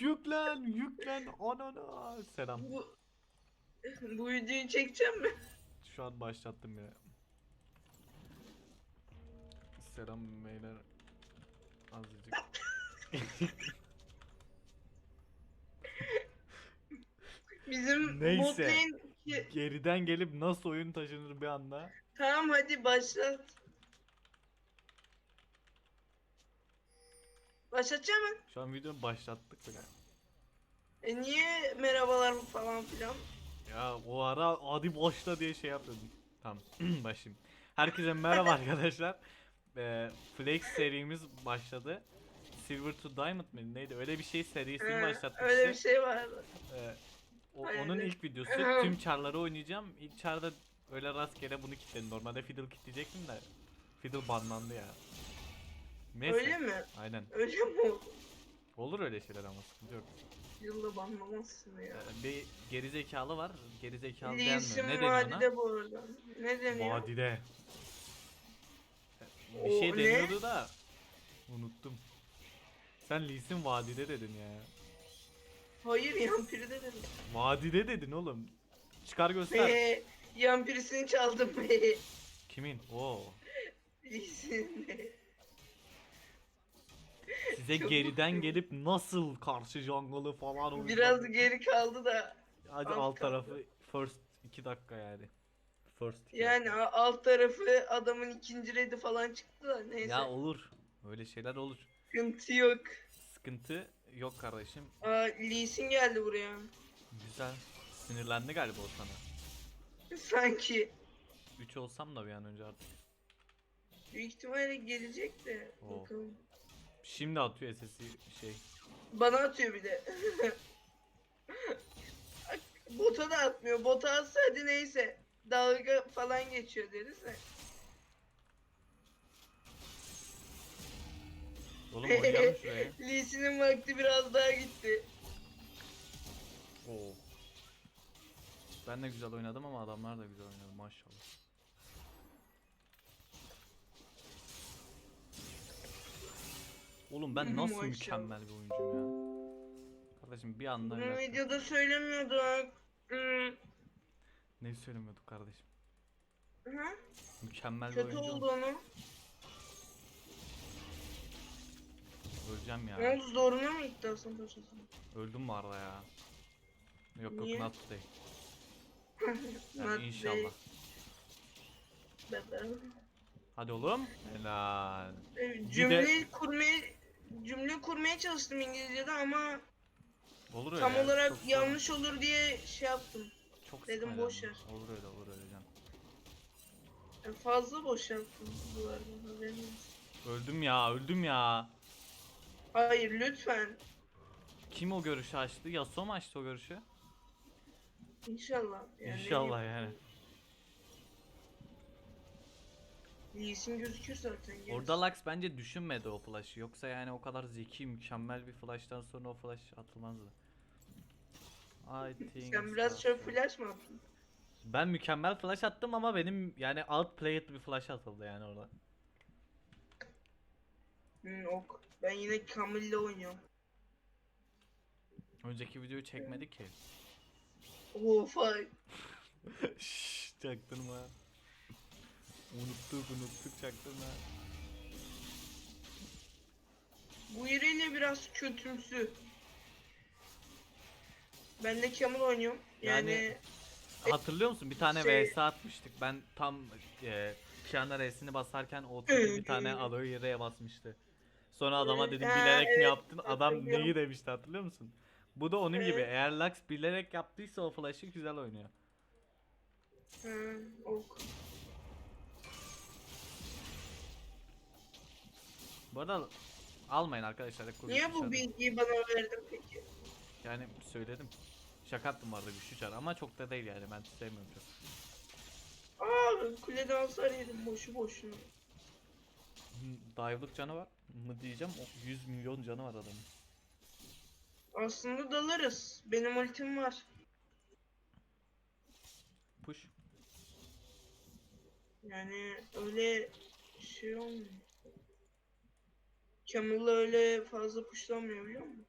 Yüklen, yüklen. Anana. Selam. Bu bu videoyu çekeceğim mi? Şu an başlattım ya. Selam beyler. Azıcık. Bizim Neyse. bot lane ki- Geriden gelip nasıl oyun taşınır bir anda. Tamam hadi başlat. Başlatacak mı? Şu an videoyu başlattık bile. E niye merhabalar falan filan? Ya o ara hadi başla diye şey yapıyordum. Tamam başlayayım. Herkese merhaba arkadaşlar. Ee, Flex serimiz başladı. Silver to Diamond mı neydi öyle bir şey serisini Ee, başlattık öyle bir şey vardı. Ee, o- onun ilk videosu. Tüm çarları oynayacağım. İlk çarda öyle rastgele bunu kilitledim. Normalde Fiddle kilitleyecektim de Fiddle banlandı ya. Neyse. Öyle mi? Aynen. Öyle mi oldu? Olur öyle şeyler ama sıkıntı yok. Yılda banlamazsın ya. Ee, bir gerizekalı var. Gerizekalı beğenmiyor. Ne deniyor ona? vadide bu arada. Ne deniyor? Vadide. Bir O şey ne? deniyordu da unuttum. Sen Lee'sin vadide dedin ya. Hayır yampiri de dedim. Vadide dedin oğlum. Çıkar göster. Be, yampirisini çaldım be. Kimin? Oo. İyisin be. Size Çok geriden mutluyum. gelip nasıl karşı jungle'ı falan oynayacağım. Biraz geri kaldı da. Hadi alt alt tarafı first 2 dakika yani. First iki Yani dakika. alt tarafı adamın ikinci redi falan çıktı da neyse. Ya olur. Öyle şeyler olur. Sıkıntı yok. Sıkıntı yok kardeşim. Aa, Lee Sin geldi buraya. Güzel. Sinirlendi galiba o sana. Sanki. 3 olsam da bir an önce artık. Büyük ihtimalle gelecek de. Oo. Bakalım. Şimdi atıyor SS'i şey. Bana atıyor bir de. Bota da atmıyor. Bota atsa hadi neyse. Dalga falan geçiyor deriz de. Oğlum oynayalım şuraya. Lee Sin'in vakti biraz daha gitti. Oo. Ben de güzel oynadım ama adamlar da güzel oynadı maşallah. Oğlum ben nasıl Maşallah. mükemmel bir oyuncuyum ya. Kardeşim bir anda Bunu dakika. videoda söylemiyorduk. Hmm. Ne söylemiyorduk kardeşim? Hı? Mükemmel bir Kötü oyuncu. oldu onu. Öleceğim Ne ya. oldu zoruna mı gitti Hasan Paşa'sın? Öldüm bu arada ya. Yok yok Niye? not today. Not Yani inşallah. Bebe. Hadi oğlum. Helal. Ee, Cümle kurmaya cümle kurmaya çalıştım İngilizce'de ama Olur öyle. tam ya, olarak çok yanlış olur diye şey yaptım. Çok dedim, sıkma boş canım. Olur öyle olur öyle canım. Yani fazla boş yaptım bu arada haberin olsun. Öldüm ya öldüm ya. Hayır lütfen. Kim o görüşü açtı? Yasuo mu açtı o görüşü? İnşallah. Yani İnşallah yani. Lee Sin gözükür zaten. gerisi. Orada Lux bence düşünmedi o flash'ı. Yoksa yani o kadar zeki, mükemmel bir flash'tan sonra o flash atılmazdı. I think Sen biraz şöyle flash mı attın? Ben mükemmel flash attım ama benim yani outplayed bir flash atıldı yani orada. Hmm, ok. Ben yine Camille'le oynuyorum. Önceki videoyu çekmedik ki. Of ay. Şşş çaktırma. Unuttuk unuttuk çaktırma. Bu yeriyle biraz kötümsü. Ben de Camille oynuyorum. Yani, Yani- Hatırlıyor musun? Bir tane Şey- vs atmıştık. Ben tam e, Kiana R'sini basarken o oturdu bir tane aloe yere basmıştı. Sonra adama dedim Ha, bilerek mi evet, yaptın? Adam hatırlıyorum. neyi demişti hatırlıyor musun? Bu da onun gibi. Evet. Eğer Lux bilerek yaptıysa o flash'ı güzel oynuyor. Hı, ok. Bu arada almayın arkadaşlar. Niye bu bilgiyi bana verdin peki? Yani söyledim. Şaka yaptım bu arada güçlü çar ama çok da değil yani ben sevmiyorum çok. Aa kuleden hasar yedim boşu boşuna. Dive'lık canı var mı diyeceğim. O 100 milyon canı var adamın. Aslında dalarız. Benim ultim var. Push. Yani öyle şey olmuyor. Camille'la öyle fazla pushlanmıyor biliyor musun?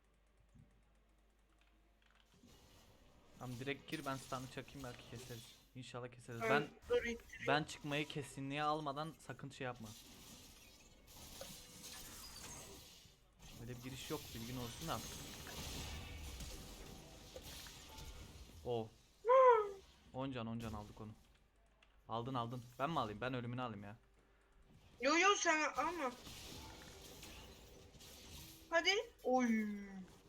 Tamam direkt gir ben stun'ı çakayım belki keseriz. İnşallah keseriz. Ben dur ben çıkmayı kesinliğe almadan sakın şey yapma. Öyle bir giriş yok bilgin olsun da. O. 10 can 10 can aldık onu. Aldın aldın. Ben mi alayım? Ben ölümünü alayım ya. Yo yo sen alma. Hadi. Oy.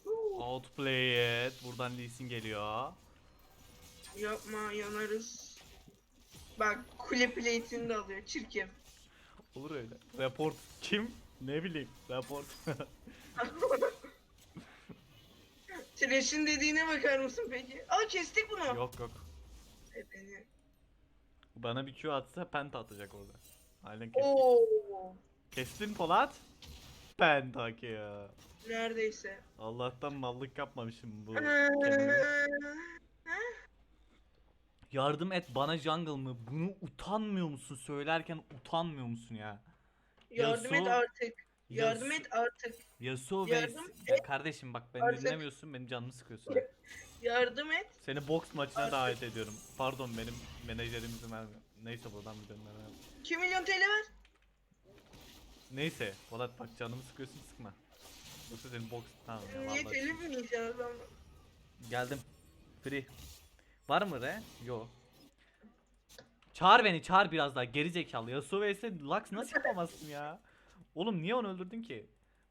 Huu. Outplay it. Buradan Lee Sin geliyor. Yapma yanarız. Bak kule plate'ini de alıyor çirkin. Olur öyle. Report kim? Ne bileyim. Report. Trash'in dediğine bakar mısın peki? Aa kestik bunu. yok yok. E, beni. Bana bir Q atsa penta atacak orada. Aynen kestin. Oo. Kestin Polat. Penta ya. Neredeyse. Allah'tan mallık yapmamışım bu. Ee. Yardım et bana jungle mı? Bunu utanmıyor musun? Söylerken utanmıyor musun ya? Yardım et Yasuo- artık. Yardım Yas- et artık. Yasuo ve... Yardım Ya kardeşim bak beni Artık. dinlemiyorsun benim canımı sıkıyorsun. Yardım et. Seni boks maçına Artık. davet ediyorum. Pardon benim menajerim izin vermiyor. Neyse buradan bir dönme ver. 2 milyon TL ver. Neyse Polat bak canımı sıkıyorsun sıkma. Yoksa senin boks... Tamam ya Niye vallahi. telif mi yiyeceksin adamla? Geldim. Free. Var mı re? Yo. Çağır beni çağır biraz daha geri zekalı. Yasuo vs Lux nasıl yapamazsın ya? Oğlum niye onu öldürdün ki?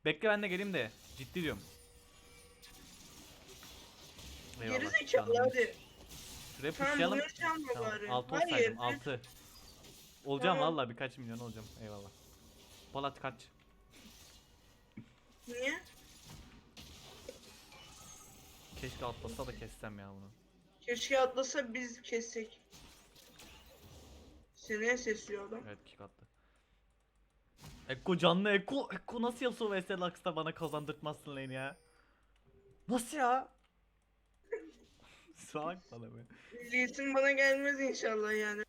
Bekle ben de geleyim de. Ciddi diyorum. Geri Eyvallah, zekalı canım. hadi. Şuraya Tamam pushlayalım. çalma bari. 6 Hayır. olsaydım 6. Olacağım Tamam. valla birkaç milyon olacağım. Eyvallah. Polat kaç. Niye? Keşke atlasa da kessem ya bunu. Keşke atlasa biz kessek. Seneye sesliyor adam. Evet kick attı. Ekko canlı Ekko. Ekko nasıl Yasuo vs Lux'ta bana kazandırtmazsın lane ya? Nasıl ya? Salak bana be. Lee'sin bana gelmez inşallah yani.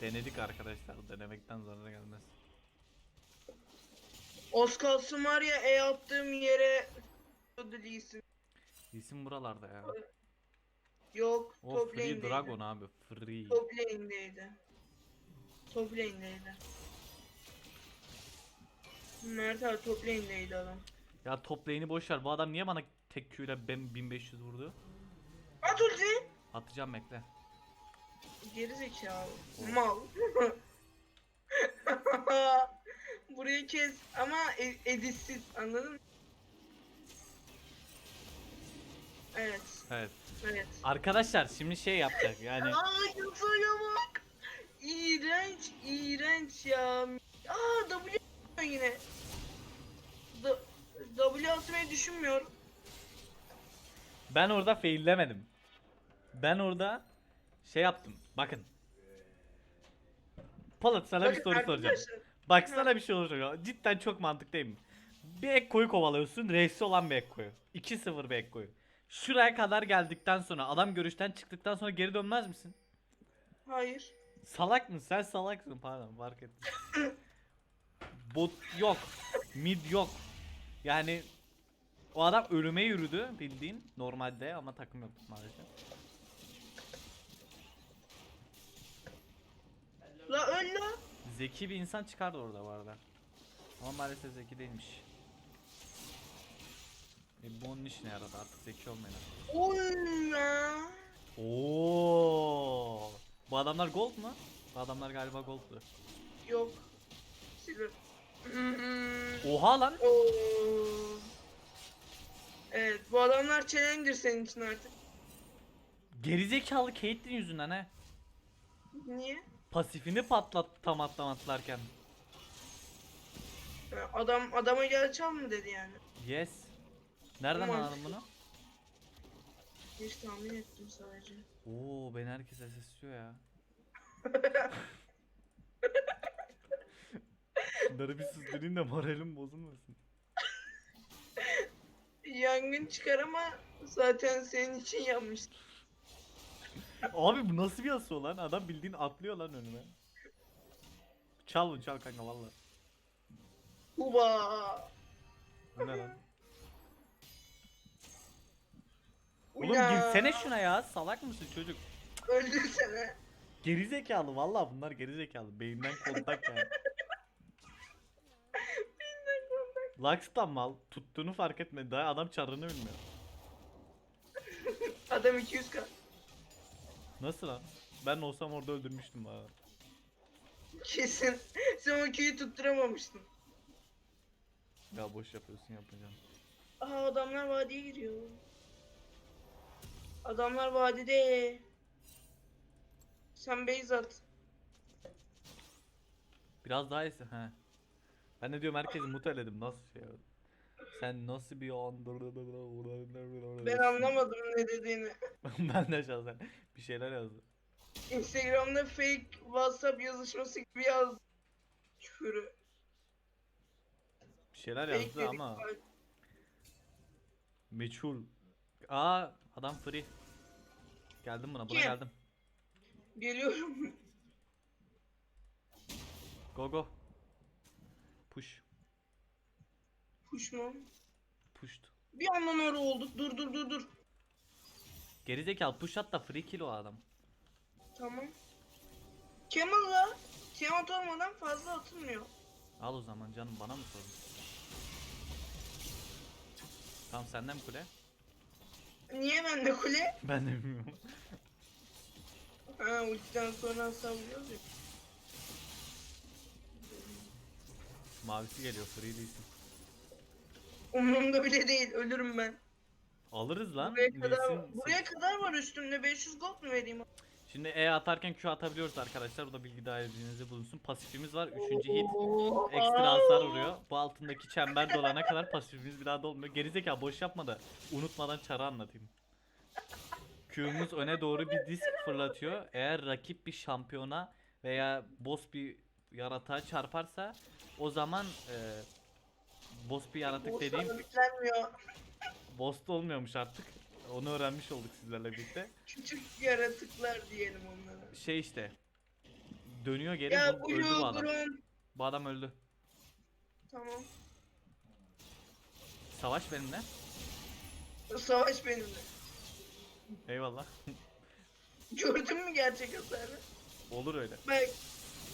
Denedik arkadaşlar. Denemekten sonra gelmez. Oskalsın var ya E attığım yere Lee'sin. İsim buralarda ya. Yok O top Free lane'deydi. Dragon abi. Free. Top lane'deydi. Top lane'deydi. Mert abi top lane'deydi adam. Ya top lane'i boş ver. Bu adam niye bana tek Q ile ben 1500 vurdu? At ulti. Atacağım bekle. Geri zekalı. Mal. Burayı kes ama e- editsiz anladın mı? Evet, Evet. evet. Arkadaşlar şimdi şey yapacak yani. Aa Yasuo'ya bak. İğrenç, iğrenç ya. Aa W yine. D W atmayı düşünmüyor. Ben orada faillemedim. Ben orada şey yaptım. Bakın. Polat sana bir soru soracağım. Bak sana bir şey olacak. Cidden çok mantıklı değil mi? Bir Ekko'yu kovalıyorsun. Reisi olan bir Ekko'yu. 2-0 bir Ekko'yu. Şuraya kadar geldikten sonra adam görüşten çıktıktan sonra geri dönmez misin? Hayır. Salak mısın? Sen salaksın pardon fark ettim. Bot yok. Mid yok. Yani o adam ölüme yürüdü bildiğin normalde ama takım yok maalesef. La öl la. Zeki bir insan çıkardı orada bu arada. Ama maalesef zeki değilmiş. E bu onun işine yaradı artık zeki olmayın. artık. Oy ya. Oo. Bu adamlar gold mu? Bu adamlar galiba gold'du. Yok. Silver. Oha lan. Oo. Evet bu adamlar challenger senin için artık. Gerizekalı Caitlyn yüzünden he. Niye? Pasifini patlattı tam atlam atlarken. Ha, Adam adama gel çal mı dedi yani. Yes. Nereden Aman. anladın bunu? Hiç tahmin ettim sadece. Oo beni herkes sesliyor ya. Şunları bir susturayım da moralim bozulmasın. Yangın çıkar ama zaten senin için yanmış. Abi bu nasıl bir Yasuo lan? Adam bildiğin atlıyor lan önüme. Çal bunu çal kanka valla. Uba. Bu ne lan? Oğlum girsene şuna ya. Salak mısın çocuk? Öldürsene. Gerizekalı vallahi bunlar gerizekalı. Beyinden kontak yani. Lax'tan mal tuttuğunu fark etmedi. Daha adam çarını bilmiyor. Adam 200k. Nasıl lan? Ben olsam orada öldürmüştüm ha. Kesin. Sen o köyü tutturamamıştın. Ya boş yapıyorsun yapacağım. Aha adamlar vadiye giriyor. Adamlar vadide. Sen base at. Biraz daha iyisi he. Ben de diyorum herkesi muteledim nasıl şey oldu? Sen nasıl bir an Ben anlamadım ne dediğini. ben de şahsen bir şeyler yazdım. Instagram'da fake WhatsApp yazışması gibi yazdı. Küfürü. Bir şeyler Fake yazdı dedik ama bak. meçhul. Aa adam free. Geldim buna buna Kim? geldim. Geliyorum. Go go. Push. Kuş mu? Pushed. Bir andan öyle olduk. Dur dur dur dur. Gerizekalı push at da free kill o adam. Tamam. Camel'la Tiamat olmadan fazla atılmıyor. Al o zaman canım bana mı sordun? Tamam senden mi kule? Niye bende kule? Ben de bilmiyorum. Ha ultiden sonra savuruyoruz ya. Mavisi geliyor free değilsin. Umurumda bile değil. Ölürüm ben. Alırız lan. Buraya kadar, buraya kadar var üstümde. 500 gold mu vereyim? Şimdi E atarken Q atabiliyoruz arkadaşlar. Bu da bilgi dahilinizde bulunsun. Pasifimiz var. Üçüncü hit. Oo, Ekstra aa. hasar vuruyor. Bu altındaki çember dolana kadar pasifimiz bir daha dolmuyor. Gerizekalı boş yapma da unutmadan çarı anlatayım. Q'muz öne doğru bir disk fırlatıyor. Eğer rakip bir şampiyona veya boss bir yaratığa çarparsa o zaman e, boss bir yaratık dediğim yüklenmiyor. boss da olmuyormuş artık. Onu öğrenmiş olduk sizlerle birlikte. Küçük yaratıklar diyelim onlara. Şey işte dönüyor geri Ya bu, öldü bu adam. Bu adam öldü. Tamam. Savaş benimle. Savaş benimle. Eyvallah. Gördün mü gerçek hasarı? Olur öyle. Bak.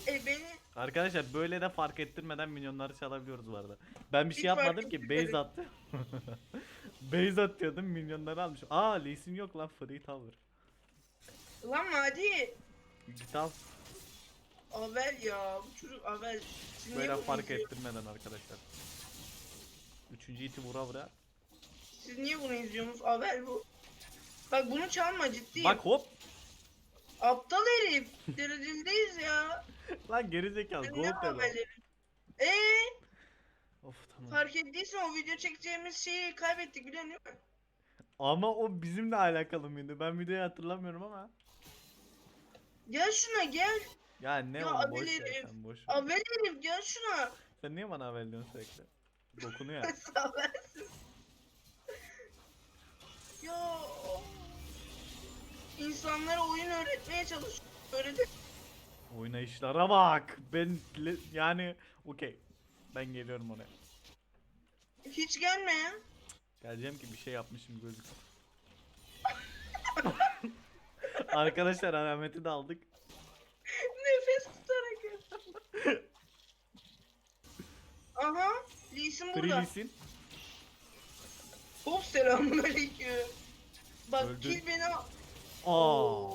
E beni Arkadaşlar böyle de fark ettirmeden milyonları çalabiliyoruz bu arada. Ben bir şey Hiç fark yapmadım ki ettirmedim. base attı. base atıyordum milyonları almış. Aa Lee Sin yok lan free tower. Lan hadi. Git al. Avel ya. Bu çocuk Avel. Niye Böyle fark izliyorsunuz? ettirmeden arkadaşlar. Üçüncü iti vura vura. Siz niye bunu izliyorsunuz? Avel bu. Bak bunu çalma ciddiyim. Bak hop. Aptal herif. Derecelideyiz ya. Lan gerizekalı Ne. Avel herif? Eee? Of tamam. Fark ettiysen o video çekeceğimiz şeyi kaybettik biliyorsun değil mi? Ama o bizimle alakalı mıydı? Ben videoyu hatırlamıyorum ama. Gel şuna gel. Ya ne Ya Abel boş ver herif. sen boş ver. Avel herif gel şuna. Sen niye bana haber diyorsun sürekli? Dokunuyor. Saversin. ya. İnsanlara oyun öğretmeye çalış. Öğret. Oynayışlara bak. Ben yani okey. Ben geliyorum oraya. Hiç gelme ya. Geleceğim ki bir şey yapmışım gözük. Arkadaşlar alameti de aldık. Nefes tutarak yap. Aha. Lee'sin burada. Trilis'in. Hop selamun aleyküm. Bak Öldü. kill beni. Aa.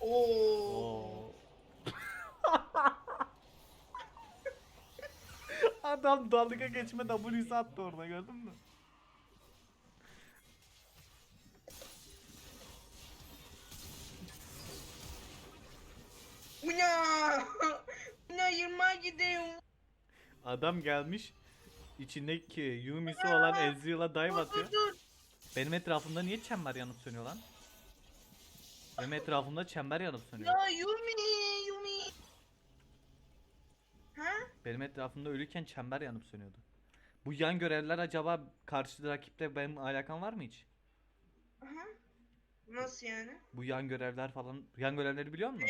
Oo. Adam dalga geçme W'si attı orada gördün mü? Una. Una yırmağa gidiyorum. Adam gelmiş içindeki Yumi'si olan Ezreal'a dive Dur atıyor. dur dur. Benim etrafımda niye çember yanıp sönüyor lan? Benim etrafımda çember yanıp sönüyor. Ya Yumi Yumi. Ha? Benim etrafımda ölüyken çember yanıp sönüyordu. Bu yan görevler acaba karşı rakipte benim alakam var mı hiç? Aha. Nasıl yani? Bu yan görevler falan, yan görevleri biliyor musun?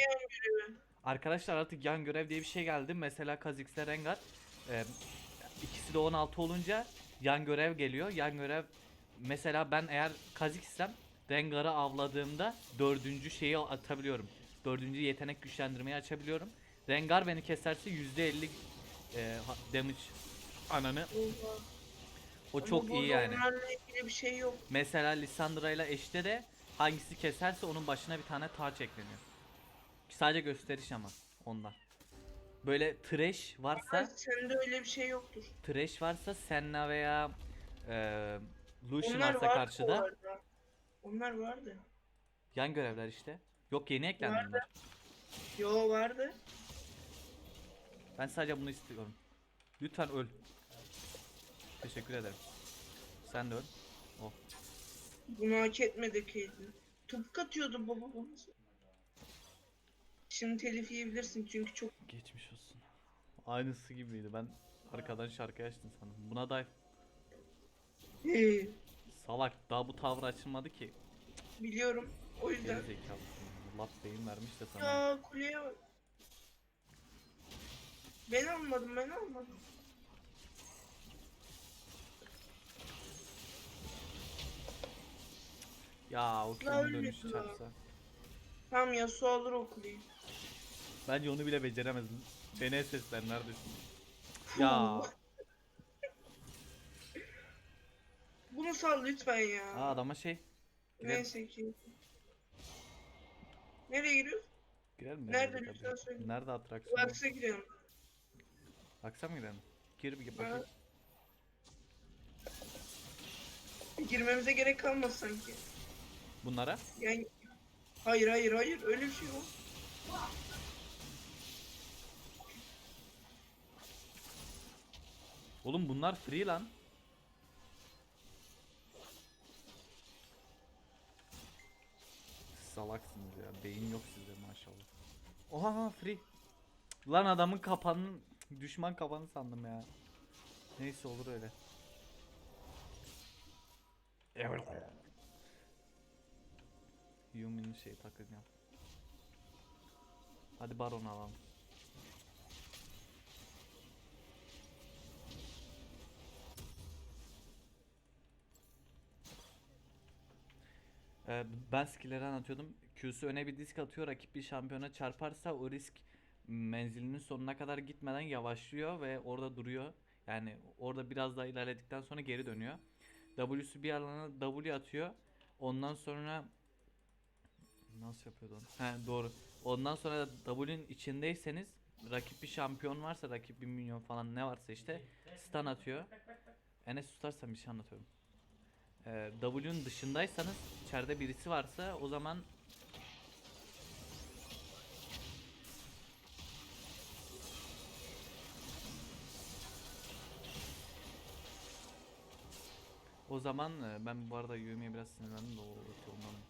Arkadaşlar artık yan görev diye bir şey geldi. Mesela Kha'Zix'le Rengar e, ikisi de 16 olunca yan görev geliyor. Yan görev mesela ben eğer Kha'Zix'sem Rengar'ı avladığımda dördüncü şeyi atabiliyorum. Dördüncü yetenek güçlendirmeyi açabiliyorum. Rengar beni keserse %50 e, ha- damage ananı. O Ama çok iyi burada yani. İlgili bir şey yok. Mesela Lissandra ile eşte de hangisi keserse onun başına bir tane taç ekleniyor. Sadece gösteriş ama ondan. Böyle trash Ama varsa sende öyle bir şey yoktur. trash varsa Senna veya e, Lucian Onlar varsa bu karşıda arada. Onlar vardı. yan görevler işte. Yok yeni eklendi Vardı. bunlar. Yo vardı. Ben sadece bunu istiyorum. Lütfen öl. Teşekkür ederim. Sen de öl. Oh. Bunu hak etmedi ki. Topuk atıyordu baba babası. Şimdi telif yiyebilirsin çünkü çok Geçmiş olsun. Aynısı gibiydi. Ben arkadan şarkı açtım sandım. Buna da Ee, salak daha bu tavır açılmadı ki. biliyorum. O Geri yüzden. zekalı. Laf beyin vermiş de sana. Ya kuleye bak. Ben almadım ben almadım. Ya o köyün öyle dönüşü ya. çarpsa. Tamam ya su alır o kuleyi. Bence onu bile beceremezdim. Beni sesler neredesin? Ya. Bunu sal lütfen ya. Aa adama şey. Girelim, Neyse ki. Nereye giriyoruz? girelim mi? Nerede Nerede, lütfen söyle. Nerede atraksiyon? Vax'a giriyorum. Aksa mı girelim? Gir bir bakayım. Girmemize gerek kalmaz sanki. Bunlara? Yani hayır hayır hayır öyle bir şey yok. Oğlum bunlar free lan. Salaksınız ya. Beyin yok sizde maşallah. Oha free. Lan adamın kapanın düşman kapanı sandım ya. Neyse olur öyle. Yumi'nin şey takacağım. Hadi baron alalım. Ee, ben skill'leri anlatıyordum. Q'su öne bir disk atıyor. Rakip bir şampiyona çarparsa o risk menzilinin sonuna kadar gitmeden yavaşlıyor ve orada duruyor. Yani orada biraz daha ilerledikten sonra geri dönüyor. W'su bir alana W atıyor. Ondan sonra nasıl yapıyordu onu? He doğru. Ondan sonra W'nin içindeyseniz rakip bir şampiyon varsa rakip bir minyon falan ne varsa işte stun atıyor. Enes susarsan bir şey anlatıyorum. W'nun dışındaysanız içeride birisi varsa o zaman O zaman e, ben bu arada Yumi'ye biraz sinirlendim de o o- ondan.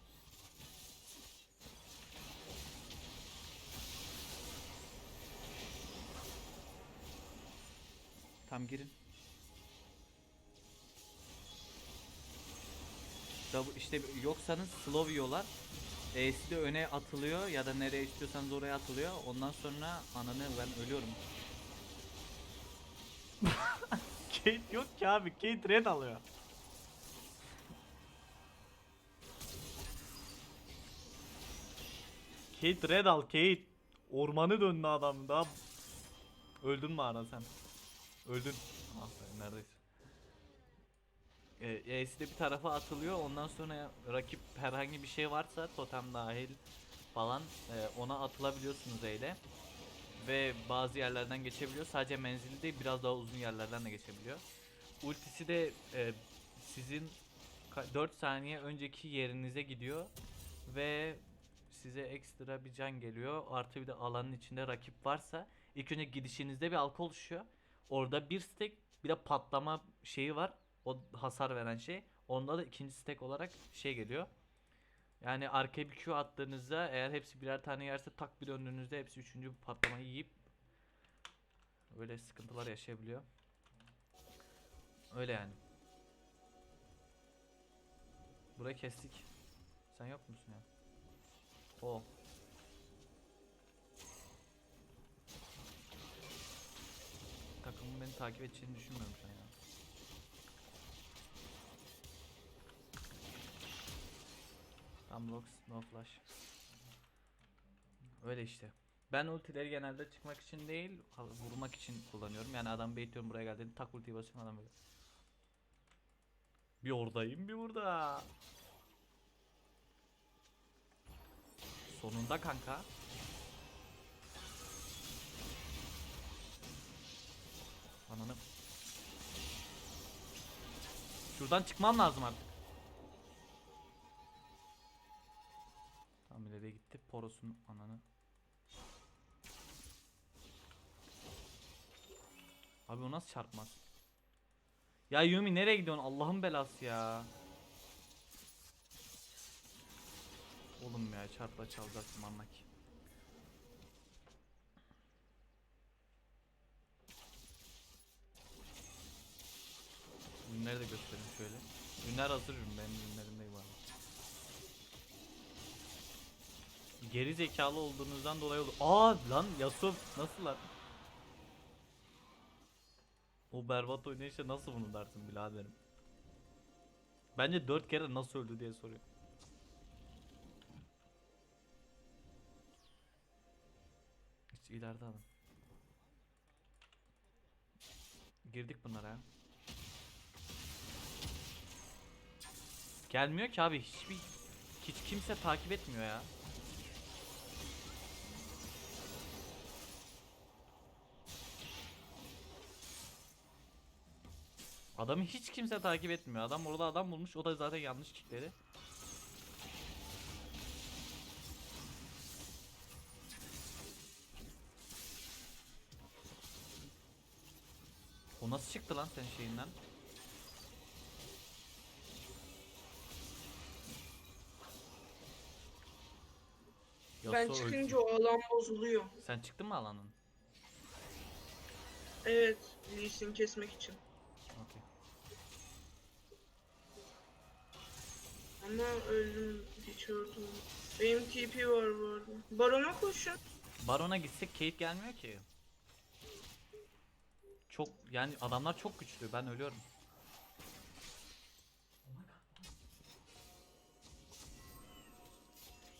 Tam girin. İşte yoksanız slow yiyorlar. E'si de öne atılıyor ya da nereye istiyorsanız oraya atılıyor. Ondan sonra ananı ben ölüyorum. Kate yok ki abi. Kate red alıyor. Kate red al Kate. Ormanı döndü adam daha. Öldün mü ara sen? Öldün. Ah neredeyse. E, E'si de bir tarafa atılıyor. Ondan sonra rakip herhangi bir şey varsa totem dahil falan e, ona atılabiliyorsunuz E ile. Ve bazı yerlerden geçebiliyor. Sadece menzili değil biraz daha uzun yerlerden de geçebiliyor. Ultisi de e, sizin 4 saniye önceki yerinize gidiyor ve size ekstra bir can geliyor. Artı bir de alanın içinde rakip varsa ilk önce gidişinizde bir halka oluşuyor. Orada bir stack bir de patlama şeyi var. O hasar veren şey. Onda da ikinci stack olarak şey geliyor. Yani arkaya bir Q attığınızda eğer hepsi birer tane yerse tak bir döndüğünüzde hepsi üçüncü patlamayı yiyip öyle sıkıntılar yaşayabiliyor. Öyle yani. Burayı kestik. Sen yok musun ya? O. Takımın beni takip edeceğini düşünmüyorum şu an ya. Unlocks no flash. Öyle işte. Ben ultileri genelde çıkmak için değil, vurmak için kullanıyorum. Yani adam baitliyorum buraya geldiğinde tak ultiyi basıyorum adam böyle. Bir oradayım bir burada. Sonunda kanka. Ananı. Şuradan çıkmam lazım artık. Çarpmaz? Ya Yumi nereye gidiyorsun? Allah'ın belası ya. Oğlum ya çarpla çalacaktım anla ki. Ürünleri de göstereyim şöyle. Ürünler hazır ürün benim ürünlerim değil bu arada. Geri zekalı olduğunuzdan dolayı olur. Aa lan Yasuo nasıl lan? O berbat oynayışa nasıl bunu dersin biraderim? Bence 4 kere nasıl öldü diye soruyor. Hiç ileride adam. Girdik bunlara. Gelmiyor ki abi hiçbir hiç kimse takip etmiyor ya. Adamı hiç kimse takip etmiyor. Adam orada adam bulmuş. O da zaten yanlış kickleri. O nasıl çıktı lan senin şeyinden? Ben Yasuo çıkınca o alan bozuluyor. Sen çıktın mı alanın? Evet, Lee Sin kesmek için. Okey. Ama öldüm, öldüm. Benim TP var bu arada. Barona koşun. Baron'a gitsek Kate gelmiyor ki. Çok yani adamlar çok güçlü. Ben ölüyorum.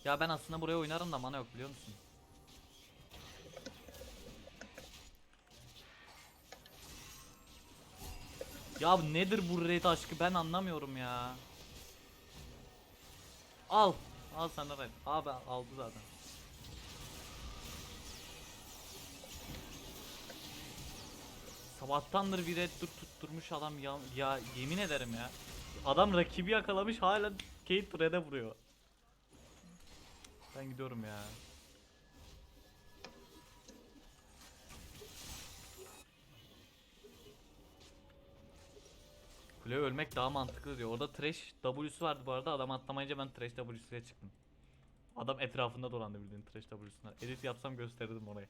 Ya ben aslında buraya oynarım da mana yok biliyor musun? Ya nedir bu red aşkı ben anlamıyorum ya. Al. Al sana red. Abi aldı zaten. Sabahtandır bir red dur tutturmuş adam ya, ya yemin ederim ya. Adam rakibi yakalamış hala Kate red'e vuruyor. Ben gidiyorum ya. Kule ölmek daha mantıklı diyor. Orada trash W'su vardı bu arada. Adam atlamayınca ben trash W'suyla çıktım. Adam etrafında dolandı bildiğin trash W'suna. Edit yapsam gösterirdim orayı.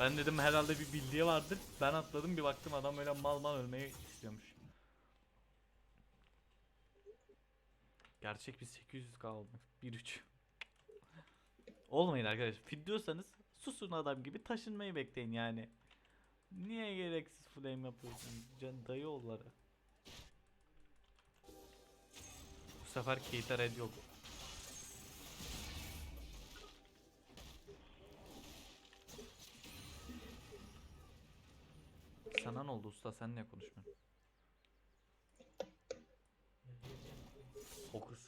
Ben dedim herhalde bir bildiği vardır. Ben atladım bir baktım adam öyle mal mal ölmeyi istiyormuş. Gerçek bir 800k olmak. 1-3. Olmayın arkadaşlar. Fit diyorsanız susun adam gibi taşınmayı bekleyin yani. Niye gereksiz flame yapıyorsunuz? Can dayı oğulları. Sefer Kate'e red yok. Sana ne oldu usta sen niye konuşmuyorsun? Fokus.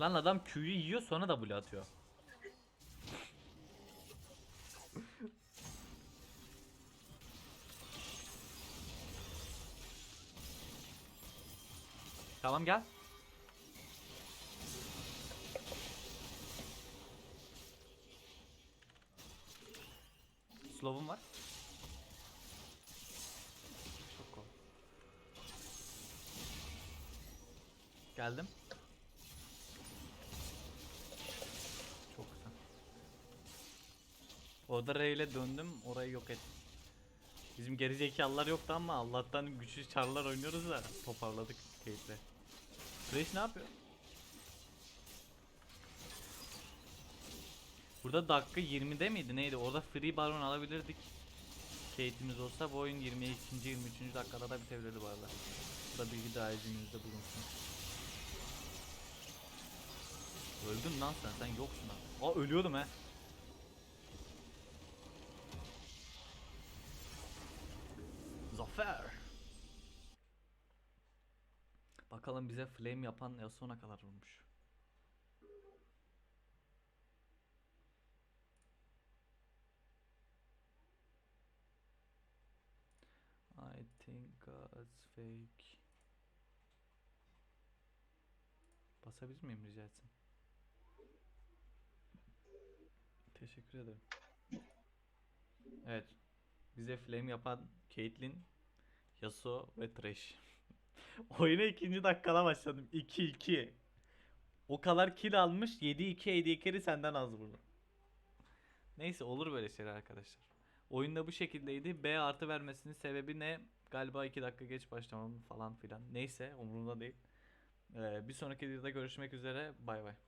Lan adam Q'yu yiyor sonra W atıyor. Tamam gel. Slow'um var. Çok kol. Geldim. Çok güzel. Orada ile döndüm, orayı yok ettim. Bizim gerizekalılar yoktu ama Allah'tan güçlü çarlar oynuyoruz da toparladık keyifle. Thresh ne yapıyor? Burada dakika 20'de miydi neydi? Orada free baron alabilirdik. Kate'imiz olsa bu oyun 22. 23. dakikada da bitebilirdi bu arada. Bu da bilgi dahilinizde bulunsun. Öldün lan sen. Sen yoksun abi. Aa ölüyordum he. Zafer. Bakalım bize flame yapan Yasuo'na kadar vurmuş. I think God's fake. Basabilir miyim rica etsem? Teşekkür ederim. Evet. Bize flame yapan Caitlyn, Yasuo ve Thresh. Oyuna ikinci dakikada başladım. 2-2. O kadar kill almış. 7-2 AD carry senden az vurdu. Neyse olur böyle şeyler arkadaşlar. Oyunda bu şekildeydi. B artı vermesinin sebebi ne? Galiba 2 dakika geç başlamam falan filan. Neyse umurumda değil. Ee, bir sonraki videoda görüşmek üzere. Bay bay.